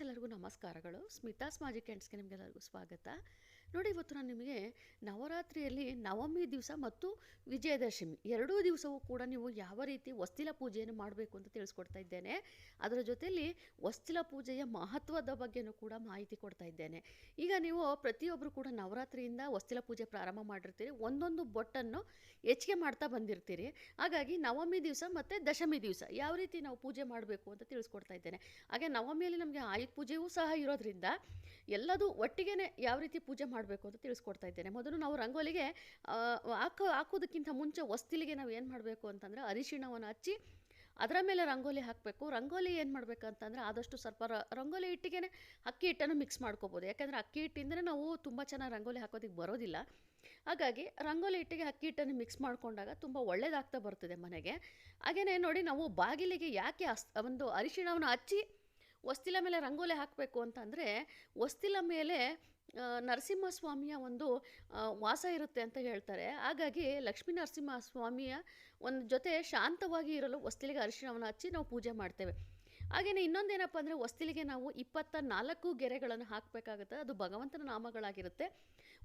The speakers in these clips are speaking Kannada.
ಎಲ್ಲರಿಗೂ ನಮಸ್ಕಾರಗಳು. ಸ್ಮಿತಾಸ್ ಮ್ಯಾಜಿಕ್ ಕ್ಯಾಂಡ್ಸ್ಗೆ ನಿಮಗೆಲ್ಲರಿಗೂ ಸ್ವಾಗತ. ನೋಡಿ, ಇವತ್ತು ನಾನು ನಿಮಗೆ ನವರಾತ್ರಿಯಲ್ಲಿ ನವಮಿ ದಿವಸ ಮತ್ತು ವಿಜಯದಶಮಿ ಎರಡೂ ದಿವಸವೂ ಕೂಡ ನೀವು ಯಾವ ರೀತಿ ವಸ್ತಿಲ ಪೂಜೆಯನ್ನು ಮಾಡಬೇಕು ಅಂತ ತಿಳಿಸ್ಕೊಡ್ತಾ ಇದ್ದೇನೆ. ಅದರ ಜೊತೆಯಲ್ಲಿ ವಸ್ತಿಲ ಪೂಜೆಯ ಮಹತ್ವದ ಬಗ್ಗೆನೂ ಕೂಡ ಮಾಹಿತಿ ಕೊಡ್ತಾ ಇದ್ದೇನೆ. ಈಗ ನೀವು ಪ್ರತಿಯೊಬ್ಬರು ಕೂಡ ನವರಾತ್ರಿಯಿಂದ ವಸ್ತಿಲ ಪೂಜೆ ಪ್ರಾರಂಭ ಮಾಡಿರ್ತೀರಿ. ಒಂದೊಂದು ಬೊಟ್ಟನ್ನು ಹೆಚ್ಚಿಗೆ ಮಾಡ್ತಾ ಬಂದಿರ್ತೀರಿ. ಹಾಗಾಗಿ ನವಮಿ ದಿವಸ ಮತ್ತು ದಶಮಿ ದಿವಸ ಯಾವ ರೀತಿ ನಾವು ಪೂಜೆ ಮಾಡಬೇಕು ಅಂತ ತಿಳಿಸ್ಕೊಡ್ತಾ ಇದ್ದೇನೆ. ಹಾಗೆ ನವಮಿಯಲ್ಲಿ ನಮಗೆ ಆಯುಧ ಪೂಜೆಯೂ ಸಹ ಇರೋದ್ರಿಂದ ಎಲ್ಲದೂ ಒಟ್ಟಿಗೆ ಯಾವ ರೀತಿ ಪೂಜೆ ಮಾಡಬೇಕು ಅಂತ ತಿಳಿಸ್ಕೊಡ್ತಾ ಇದ್ದೇನೆ. ಮೊದಲು ನಾವು ರಂಗೋಲಿಗೆ ಹಾಕೋ ಹಾಕೋದಕ್ಕಿಂತ ಮುಂಚೆ ಹೊಸ್ತಿಲಿಗೆ ನಾವು ಏನು ಮಾಡಬೇಕು ಅಂತಂದರೆ ಅರಿಶಿಣವನ್ನು ಹಚ್ಚಿ ಅದರ ಮೇಲೆ ರಂಗೋಲಿ ಹಾಕಬೇಕು. ರಂಗೋಲಿ ಏನು ಮಾಡಬೇಕಂತಂದರೆ ಆದಷ್ಟು ಸ್ವಲ್ಪ ರಂಗೋಲಿ ಹಿಟ್ಟಿಗೆ ಅಕ್ಕಿ ಹಿಟ್ಟನ್ನು ಮಿಕ್ಸ್ ಮಾಡ್ಕೋಬೋದು. ಯಾಕೆಂದರೆ ಅಕ್ಕಿ ಹಿಟ್ಟಿಂದರೆ ನಾವು ತುಂಬ ಚೆನ್ನಾಗಿ ರಂಗೋಲಿ ಹಾಕೋದಕ್ಕೆ ಬರೋದಿಲ್ಲ. ಹಾಗಾಗಿ ರಂಗೋಲಿ ಹಿಟ್ಟಿಗೆ ಅಕ್ಕಿ ಹಿಟ್ಟನ್ನು ಮಿಕ್ಸ್ ಮಾಡಿಕೊಂಡಾಗ ತುಂಬ ಒಳ್ಳೆಯದಾಗ್ತಾ ಬರ್ತದೆ ಮನೆಗೆ. ಹಾಗೆಯೇ ನೋಡಿ ನಾವು ಬಾಗಿಲಿಗೆ ಯಾಕೆ ಅಸ್, ಒಂದು ಅರಿಶಿಣವನ್ನು ಹಚ್ಚಿ ಹೊಸ್ತಿಲ ಮೇಲೆ ರಂಗೋಲಿ ಹಾಕಬೇಕು ಅಂತಂದರೆ ವಸ್ತಿಲ ಮೇಲೆ ನರಸಿಂಹಸ್ವಾಮಿಯ ಒಂದು ವಾಸ ಇರುತ್ತೆ ಅಂತ ಹೇಳ್ತಾರೆ. ಹಾಗಾಗಿ ಲಕ್ಷ್ಮೀ ನರಸಿಂಹ ಸ್ವಾಮಿಯ ಒಂದು ಜೊತೆ ಶಾಂತವಾಗಿ ಇರಲು ವಸ್ತಿಲಿಗೆ ಅರಿಶಿಣವನ್ನು ಹಚ್ಚಿ ನಾವು ಪೂಜೆ ಮಾಡ್ತೇವೆ. ಹಾಗೆಯೇ ಇನ್ನೊಂದೇನಪ್ಪ ಅಂದರೆ ಹೊಸ್ತಿಲಿಗೆ ನಾವು ಇಪ್ಪತ್ತ ನಾಲ್ಕು ಗೆರೆಗಳನ್ನು ಹಾಕಬೇಕಾಗುತ್ತೆ. ಅದು ಭಗವಂತನ ನಾಮಗಳಾಗಿರುತ್ತೆ.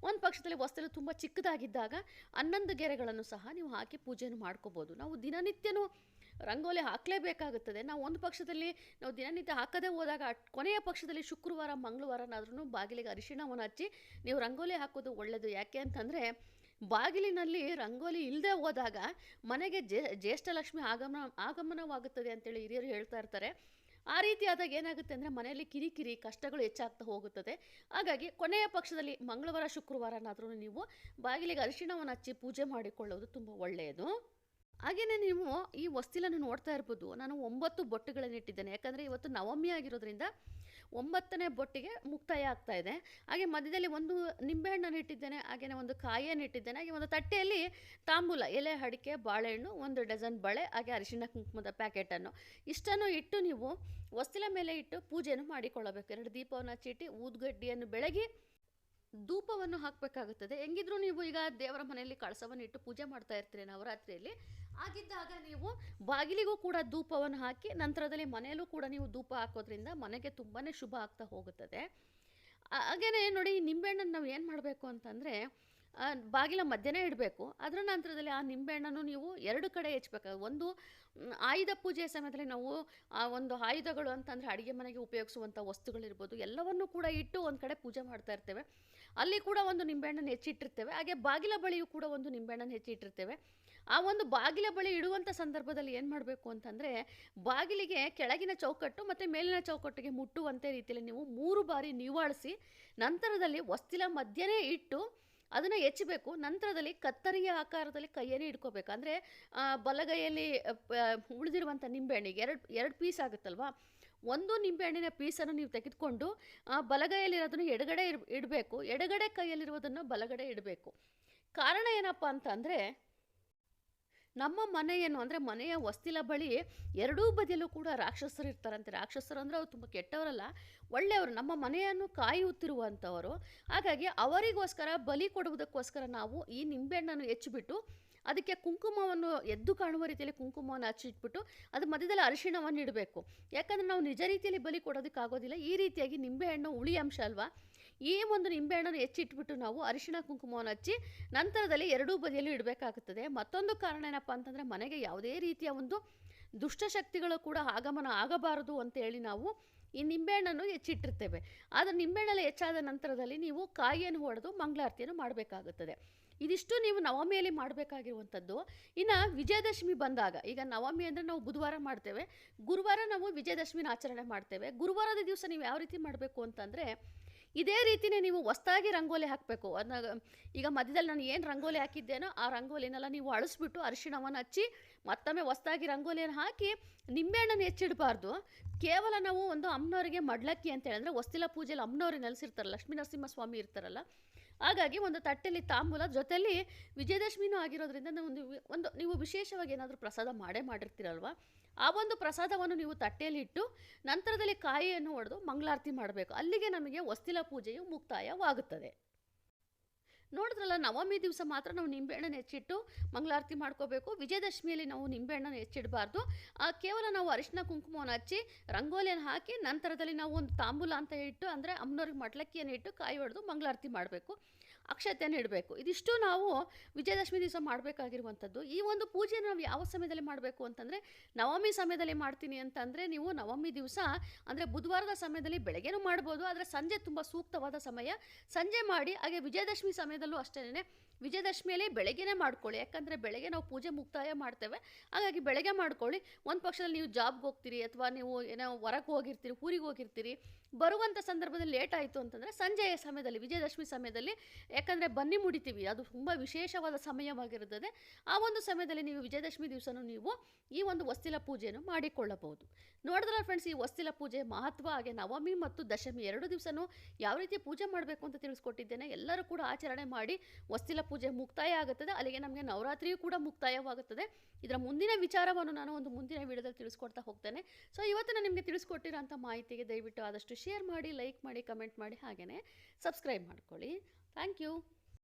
ಒಂದು ಪಕ್ಷದಲ್ಲಿ ಹೊಸ್ತಿಲು ತುಂಬ ಚಿಕ್ಕದಾಗಿದ್ದಾಗ ಹನ್ನೊಂದು ಗೆರೆಗಳನ್ನು ಸಹ ನೀವು ಹಾಕಿ ಪೂಜೆಯನ್ನು ಮಾಡ್ಕೋಬೋದು. ನಾವು ದಿನನಿತ್ಯನೂ ರಂಗೋಲಿ ಹಾಕಲೇಬೇಕಾಗುತ್ತದೆ. ನಾವು ಒಂದು ಪಕ್ಷದಲ್ಲಿ ನಾವು ದಿನನಿತ್ಯ ಹಾಕದೇ ಹೋದಾಗ ಕೊನೆಯ ಪಕ್ಷದಲ್ಲಿ ಶುಕ್ರವಾರ ಮಂಗಳವಾರನಾದ್ರೂ ಬಾಗಿಲಿಗೆ ಅರಿಶಿಣವನ್ನು ಹಚ್ಚಿ ನೀವು ರಂಗೋಲಿ ಹಾಕೋದು ಒಳ್ಳೆಯದು ಯಾಕೆ ಅಂತಂದರೆ ಬಾಗಿಲಿನಲ್ಲಿ ರಂಗೋಲಿ ಇಲ್ಲದೆ ಹೋದಾಗ ಮನೆಗೆ ಜ್ಯೇಷ್ಠಲಕ್ಷ್ಮಿ ಆಗಮನ, ಆಗಮನವಾಗುತ್ತದೆ ಅಂತೇಳಿ ಹಿರಿಯರು ಹೇಳ್ತಾ ಇರ್ತಾರೆ. ಆ ರೀತಿಯಾದಾಗ ಏನಾಗುತ್ತೆ ಅಂದರೆ ಮನೆಯಲ್ಲಿ ಕಿರಿಕಿರಿ, ಕಷ್ಟಗಳು ಹೆಚ್ಚಾಗ್ತಾ ಹೋಗುತ್ತದೆ. ಹಾಗಾಗಿ ಕೊನೆಯ ಪಕ್ಷದಲ್ಲಿ ಮಂಗಳವಾರ, ಶುಕ್ರವಾರನಾದ್ರೂ ನೀವು ಬಾಗಿಲಿಗೆ ಅರಿಶಿಣವನ್ನು ಹಚ್ಚಿ ಪೂಜೆ ಮಾಡಿಕೊಳ್ಳೋದು ತುಂಬ ಒಳ್ಳೆಯದು. ಹಾಗೆಯೇ ನೀವು ಈ ವಸ್ತಿಲನ್ನು ನೋಡ್ತಾ ಇರ್ಬೋದು. ನಾನು ಒಂಬತ್ತು ಬೊಟ್ಟುಗಳನ್ನು ಇಟ್ಟಿದ್ದೇನೆ ಯಾಕಂದರೆ ಇವತ್ತು ನವಮಿ ಆಗಿರೋದ್ರಿಂದ ಒಂಬತ್ತನೇ ಬೊಟ್ಟಿಗೆ ಮುಕ್ತಾಯ ಆಗ್ತಾ ಇದೆ. ಹಾಗೆ ಮಧ್ಯದಲ್ಲಿ ಒಂದು ನಿಂಬೆಹಣ್ಣನ್ನು ಇಟ್ಟಿದ್ದೇನೆ ಹಾಗೆಯೇ ಒಂದು ಕಾಯಿಯನ್ನು ಇಟ್ಟಿದ್ದೇನೆ, ಹಾಗೆ ಒಂದು ತಟ್ಟೆಯಲ್ಲಿ ತಾಂಬೂಲ, ಎಲೆ, ಅಡಿಕೆ, ಬಾಳೆಹಣ್ಣು, ಒಂದು ಡಜನ್ ಬಳೆ, ಹಾಗೆ ಅರಿಶಿಣ ಕುಂಕುಮದ ಪ್ಯಾಕೆಟನ್ನು. ಇಷ್ಟನ್ನು ಇಟ್ಟು ನೀವು ವಸ್ತಿಲ ಮೇಲೆ ಇಟ್ಟು ಪೂಜೆಯನ್ನು ಮಾಡಿಕೊಳ್ಳಬೇಕು. ಎರಡು ದೀಪವನ್ನು ಚೀಟಿ ಊದ್ಗಡ್ಡಿಯನ್ನು ಬೆಳಗಿ ಧೂಪವನ್ನು ಹಾಕಬೇಕಾಗುತ್ತದೆ. ಹೆಂಗಿದ್ರು ನೀವು ಈಗ ದೇವರ ಮನೆಯಲ್ಲಿ ಕಳಸವನ್ನು ಇಟ್ಟು ಪೂಜೆ ಮಾಡ್ತಾ ಇರ್ತೀರಿ ನವರಾತ್ರಿಯಲ್ಲಿ. ಆಗಿದ್ದಾಗ ನೀವು ಬಾಗಿಲಿಗೂ ಕೂಡ ಧೂಪವನ್ನು ಹಾಕಿ ನಂತರದಲ್ಲಿ ಮನೆಯಲ್ಲೂ ಕೂಡ ನೀವು ಧೂಪ ಹಾಕೋದ್ರಿಂದ ಮನೆಗೆ ತುಂಬಾ ಶುಭ ಆಗ್ತಾ ಹೋಗುತ್ತದೆ. ಹಾಗೆಯೇ ಹಾಗೇನೆ ನೋಡಿ ನಿಂಬೆಹಣ್ಣನ್ನು ನಾವು ಏನು ಮಾಡಬೇಕು ಅಂತಂದರೆ ಬಾಗಿಲ ಮಧ್ಯನೇ ಇಡಬೇಕು. ಅದರ ನಂತರದಲ್ಲಿ ಆ ನಿಂಬೆಹಣ್ಣನ್ನು ನೀವು ಎರಡು ಕಡೆ ಹೆಚ್ಚಬೇಕಾಗ ಒಂದು ಆಯುಧ ಪೂಜೆಯ ಸಮಯದಲ್ಲಿ ನಾವು ಆ ಒಂದು ಆಯುಧಗಳು ಅಂತಂದರೆ ಅಡುಗೆ ಮನೆಗೆ ಉಪಯೋಗಿಸುವಂಥ ವಸ್ತುಗಳಿರ್ಬೋದು, ಎಲ್ಲವನ್ನು ಕೂಡ ಇಟ್ಟು ಒಂದು ಕಡೆ ಪೂಜೆ ಮಾಡ್ತಾ ಇರ್ತೇವೆ. ಅಲ್ಲಿ ಕೂಡ ಒಂದು ನಿಂಬೆಹಣ್ಣನ್ನು ಹೆಚ್ಚಿಟ್ಟಿರ್ತೇವೆ. ಹಾಗೆ ಬಾಗಿಲ ಬಳಿಯೂ ಕೂಡ ಒಂದು ನಿಂಬೆಹಣ್ಣನ್ನು ಹೆಚ್ಚಿಟ್ಟಿರ್ತೇವೆ. ಆ ಒಂದು ಬಾಗಿಲ ಬಳಿ ಇಡುವಂಥ ಸಂದರ್ಭದಲ್ಲಿ ಏನು ಮಾಡಬೇಕು ಅಂತಂದರೆ, ಬಾಗಿಲಿಗೆ ಕೆಳಗಿನ ಚೌಕಟ್ಟು ಮತ್ತು ಮೇಲಿನ ಚೌಕಟ್ಟಿಗೆ ಮುಟ್ಟುವಂತೆ ರೀತಿಯಲ್ಲಿ ನೀವು ಮೂರು ಬಾರಿ ನಿವಾಳಿಸಿ ನಂತರದಲ್ಲಿ ವಸ್ತಿಲ ಮಧ್ಯನೇ ಇಟ್ಟು ಅದನ್ನು ಹೆಚ್ಚಬೇಕು. ನಂತರದಲ್ಲಿ ಕತ್ತರಿಯ ಆಕಾರದಲ್ಲಿ ಕೈಯಲ್ಲಿ ಇಟ್ಕೋಬೇಕು. ಅಂದರೆ ಬಲಗೈಯಲ್ಲಿ ಉಳಿದಿರುವಂಥ ನಿಂಬೆಹಣ್ಣಿಗೆ ಎರಡು ಎರಡು ಪೀಸ್ ಆಗುತ್ತಲ್ವಾ? ಒಂದು ನಿಂಬೆಹಣ್ಣಿನ ಪೀಸನ್ನು ನೀವು ತೆಗೆದುಕೊಂಡು ಬಲಗೈಯಲ್ಲಿರೋದನ್ನು ಎಡಗಡೆ ಇಡಬೇಕು. ಎಡಗಡೆ ಕೈಯಲ್ಲಿರುವುದನ್ನು ಬಲಗಡೆ ಇಡಬೇಕು. ಕಾರಣ ಏನಪ್ಪ ಅಂತಂದರೆ ನಮ್ಮ ಮನೆಯನ್ನು ಅಂದರೆ ಮನೆಯ ವಸ್ತಿಲ ಬಳಿ ಎರಡೂ ಬದಿಯಲ್ಲೂ ಕೂಡ ರಾಕ್ಷಸರು ಇರ್ತಾರಂತೆ. ರಾಕ್ಷಸರು ಅಂದರೆ ಅವರು ತುಂಬ ಕೆಟ್ಟವರಲ್ಲ. ಒಳ್ಳೆಯವರು. ನಮ್ಮ ಮನೆಯನ್ನು ಕಾಯುತ್ತಿರುವಂಥವರು ಹಾಗಾಗಿ ಅವರಿಗೋಸ್ಕರ ಬಲಿ ಕೊಡುವುದಕ್ಕೋಸ್ಕರ ನಾವು ಈ ನಿಂಬೆಹಣ್ಣನ್ನು ಹೆಚ್ಚಿಬಿಟ್ಟು ಅದಕ್ಕೆ ಕುಂಕುಮವನ್ನು ಎದ್ದು ಕಾಣುವ ರೀತಿಯಲ್ಲಿ ಕುಂಕುಮವನ್ನು ಹಚ್ಚಿಟ್ಬಿಟ್ಟು ಅದು ಮಧ್ಯದಲ್ಲಿ ಅರಿಶಿಣವನ್ನು ಇಡಬೇಕು. ಯಾಕಂದರೆ ನಾವು ನಿಜ ರೀತಿಯಲ್ಲಿ ಬಲಿ ಕೊಡೋದಕ್ಕಾಗೋದಿಲ್ಲ. ಈ ರೀತಿಯಾಗಿ ನಿಂಬೆಹಣ್ಣು ಹುಳಿ ಅಂಶ ಅಲ್ವಾ? ಈ ಒಂದು ನಿಂಬೆಹಣ್ಣನ್ನು ಹೆಚ್ಚಿಟ್ಬಿಟ್ಟು ನಾವು ಅರಿಶಿಣ ಕುಂಕುಮವನ್ನು ಹಚ್ಚಿ ನಂತರದಲ್ಲಿ ಎರಡೂ ಬದಿಯಲ್ಲೂ ಇಡಬೇಕಾಗುತ್ತದೆ ಮತ್ತೊಂದು ಕಾರಣ ಏನಪ್ಪ ಅಂತಂದರೆ ಮನೆಗೆ ಯಾವುದೇ ರೀತಿಯ ಒಂದು ದುಷ್ಟಶಕ್ತಿಗಳು ಕೂಡ ಆಗಮನ ಆಗಬಾರದು ಅಂತೇಳಿ ನಾವು ಈ ನಿಂಬೆಹಣ್ಣನ್ನು ಹೆಚ್ಚಿಟ್ಟಿರ್ತೇವೆ. ಆದರೆ ನಿಂಬೆಹಣ್ಣಲ್ಲಿ ಹೆಚ್ಚಾದ ನಂತರದಲ್ಲಿ ನೀವು ಕಾಯಿಯನ್ನು ಹೊಡೆದು ಮಂಗಳಾರತಿಯನ್ನು ಮಾಡಬೇಕಾಗುತ್ತದೆ. ಇದಿಷ್ಟು ನೀವು ನವಮಿಯಲ್ಲಿ ಮಾಡಬೇಕಾಗಿರುವಂಥದ್ದು. ಇನ್ನು ವಿಜಯದಶಮಿ ಬಂದಾಗ, ಈಗ ನವಮಿ ಅಂದರೆ ನಾವು ಬುಧವಾರ ಮಾಡ್ತೇವೆ. ಗುರುವಾರ ನಾವು ವಿಜಯದಶಮಿನ ಆಚರಣೆ ಮಾಡ್ತೇವೆ. ಗುರುವಾರದ ದಿವಸ ನೀವು ಯಾವ ರೀತಿ ಮಾಡಬೇಕು ಅಂತಂದರೆ ಇದೇ ರೀತಿನೇ ನೀವು ಹೊಸ್ತಾಗಿ ರಂಗೋಲಿ ಹಾಕಬೇಕು. ಅದನ್ನ ಈಗ ಮಧ್ಯದಲ್ಲಿ ನಾನು ಏನು ರಂಗೋಲಿ ಹಾಕಿದ್ದೇನೋ ಆ ರಂಗೋಲಿನೆಲ್ಲ ನೀವು ಅಳಿಸ್ಬಿಟ್ಟು ಅರಿಶಿಣವನ್ನು ಹಚ್ಚಿ ಮತ್ತೊಮ್ಮೆ ಹೊಸ್ದಾಗಿ ರಂಗೋಲಿಯನ್ನು ಹಾಕಿ ನಿಂಬೆಹಣ್ಣನ್ನು ಹೆಚ್ಚಿಡಬಾರ್ದು. ಕೇವಲ ನಾವು ಒಂದು ಅಮ್ಮನವರಿಗೆ ಮಡ್ಲಕ್ಕಿ ಅಂತ ಹೇಳಿದ್ರೆ ಹೊಸ್ತಿಲ ಪೂಜೆಯಲ್ಲಿ ಅಮ್ಮನವ್ರು ನೆಲೆಸಿರ್ತಾರೆ ಲಕ್ಷ್ಮೀ ನರಸಿಂಹ ಸ್ವಾಮಿ ಇರ್ತಾರಲ್ಲ, ಹಾಗಾಗಿ ಒಂದು ತಟ್ಟೆಯಲ್ಲಿ ತಾಂಬೂಲ ಜೊತೆಯಲ್ಲಿ ವಿಜಯದಶಮಿನೂ ಆಗಿರೋದ್ರಿಂದ ಒಂದು ಒಂದು ನೀವು ವಿಶೇಷವಾಗಿ ಏನಾದರೂ ಪ್ರಸಾದ ಮಾಡೇ ಮಾಡಿರ್ತೀರಲ್ವ? ಆ ಒಂದು ಪ್ರಸಾದವನ್ನು ನೀವು ತಟ್ಟೆಯಲ್ಲಿಟ್ಟು ನಂತರದಲ್ಲಿ ಕಾಯಿಯನ್ನು ಹೊಡೆದು ಮಂಗಳಾರತಿ ಮಾಡಬೇಕು. ಅಲ್ಲಿಗೆ ನಮಗೆ ವಸ್ತಿಲ ಪೂಜೆಯು ಮುಕ್ತಾಯವಾಗುತ್ತದೆ. ನೋಡಿದ್ರಲ್ಲ, ನವಮಿ ದಿವಸ ಮಾತ್ರ ನಾವು ನಿಂಬೆಹಣ್ಣನ್ನು ಹೆಚ್ಚಿಟ್ಟು ಮಂಗಳಾರತಿ ಮಾಡ್ಕೋಬೇಕು. ವಿಜಯದಶಮಿಯಲ್ಲಿ ನಾವು ನಿಂಬೆಹಣ್ಣನ್ನು ಹೆಚ್ಚಿಡಬಾರ್ದು. ಕೇವಲ ನಾವು ಅರಿಶಿನ ಕುಂಕುಮವನ್ನು ಹಚ್ಚಿ ರಂಗೋಲಿಯನ್ನು ಹಾಕಿ ನಂತರದಲ್ಲಿ ನಾವು ಒಂದು ತಾಂಬೂಲ ಅಂತ ಇಟ್ಟು, ಅಂದರೆ ಅಮ್ಮನವ್ರಿಗೆ ಮಟ್ಲಕ್ಕಿಯನ್ನು ಇಟ್ಟು ಕಾಯಿ ಹೊಡೆದು ಮಂಗಳಾರತಿ ಮಾಡಬೇಕು. ಅಕ್ಷತೆಯನ್ನು ಇಡಬೇಕು. ಇದಿಷ್ಟು ನಾವು ವಿಜಯದಶಮಿ ದಿವಸ ಮಾಡಬೇಕಾಗಿರುವಂಥದ್ದು. ಈ ಒಂದು ಪೂಜೆಯನ್ನು ನಾವು ಯಾವ ಸಮಯದಲ್ಲಿ ಮಾಡಬೇಕು ಅಂತಂದರೆ, ನವಮಿ ಸಮಯದಲ್ಲಿ ಮಾಡ್ತೀನಿ ಅಂತಂದರೆ ನೀವು ನವಮಿ ದಿವಸ, ಅಂದರೆ ಬುಧವಾರದ ಸಮಯದಲ್ಲಿ ಬೆಳಗ್ಗೆನೂ ಮಾಡ್ಬೋದು, ಆದರೆ ಸಂಜೆ ತುಂಬ ಸೂಕ್ತವಾದ ಸಮಯ. ಸಂಜೆ ಮಾಡಿ, ಹಾಗೆ ವಿಜಯದಶಮಿ ಸಮಯದಲ್ಲೂ ಅಷ್ಟೇ ವಿಜಯದಶಮಿಯಲ್ಲಿ ಬೆಳಗ್ಗೆನೇ ಮಾಡ್ಕೊಳ್ಳಿ. ಯಾಕಂದರೆ ಬೆಳಗ್ಗೆ ನಾವು ಪೂಜೆ ಮುಕ್ತಾಯ ಮಾಡ್ತೇವೆ. ಹಾಗಾಗಿ ಬೆಳಗ್ಗೆ ಮಾಡ್ಕೊಳ್ಳಿ. ಒಂದು ಪಕ್ಷದಲ್ಲಿ ನೀವು ಜಾಬ್ಗೆ ಹೋಗ್ತೀರಿ, ಅಥವಾ ನೀವು ಏನೋ ಹೊರಗೆ ಹೋಗಿರ್ತೀರಿ, ಊರಿಗೆ ಹೋಗಿರ್ತೀರಿ, ಬರುವಂಥ ಸಂದರ್ಭದಲ್ಲಿ ಲೇಟ್ ಆಯಿತು ಅಂತಂದರೆ ಸಂಜೆಯ ಸಮಯದಲ್ಲಿ, ವಿಜಯದಶಮಿ ಸಮಯದಲ್ಲಿ ಯಾಕಂದರೆ ಬನ್ನಿ ಮುಡಿತೀವಿ. ಅದು ತುಂಬ ವಿಶೇಷವಾದ ಸಮಯವಾಗಿರುತ್ತದೆ. ಆ ಒಂದು ಸಮಯದಲ್ಲಿ ನೀವು ವಿಜಯದಶಮಿ ದಿವಸನೂ ನೀವು ಈ ಒಂದು ವಸ್ತಿಲ ಪೂಜೆಯನ್ನು ಮಾಡಿಕೊಳ್ಳಬಹುದು. ನೋಡಿದ್ರೆ ಫ್ರೆಂಡ್ಸ್ ಈ ವಸ್ತಿಲ ಪೂಜೆ ಮಹತ್ವ, ಹಾಗೆ ನವಮಿ ಮತ್ತು ದಶಮಿ ಎರಡು ದಿವಸನೂ ಯಾವ ರೀತಿ ಪೂಜೆ ಮಾಡಬೇಕು ಅಂತ ತಿಳಿಸ್ಕೊಟ್ಟಿದ್ದೇನೆ. ಎಲ್ಲರೂ ಕೂಡ ಆಚರಣೆ ಮಾಡಿ ವಸ್ತಿಲ ಪೂಜೆ ಮುಕ್ತಾಯ ಆಗುತ್ತದೆ. ಅಲ್ಲಿಗೆ ನಮಗೆ ನವರಾತ್ರಿಯೂ ಕೂಡ ಮುಕ್ತಾಯವಾಗುತ್ತದೆ. ಇದರ ಮುಂದಿನ ವಿಚಾರವನ್ನು ನಾನು ಒಂದು ಮುಂದಿನ ವಿಡಿಯೋದಲ್ಲಿ ತಿಳಿಸ್ಕೊಡ್ತಾ ಹೋಗ್ತೇನೆ. ಸೊ ಇವತ್ತು ನಾನು ನಿಮಗೆ ತಿಳಿಸ್ಕೊಟ್ಟಿರೋಂಥ ಮಾಹಿತಿಗೆ ದಯವಿಟ್ಟು ಆದಷ್ಟು ಶೇರ್ ಮಾಡಿ ಲೈಕ್ ಮಾಡಿ ಕಮೆಂಟ್ ಮಾಡಿ ಹಾಗೆಯೇ ಸಬ್ಸ್ಕ್ರೈಬ್ ಮಾಡ್ಕೊಳ್ಳಿ. Thank you.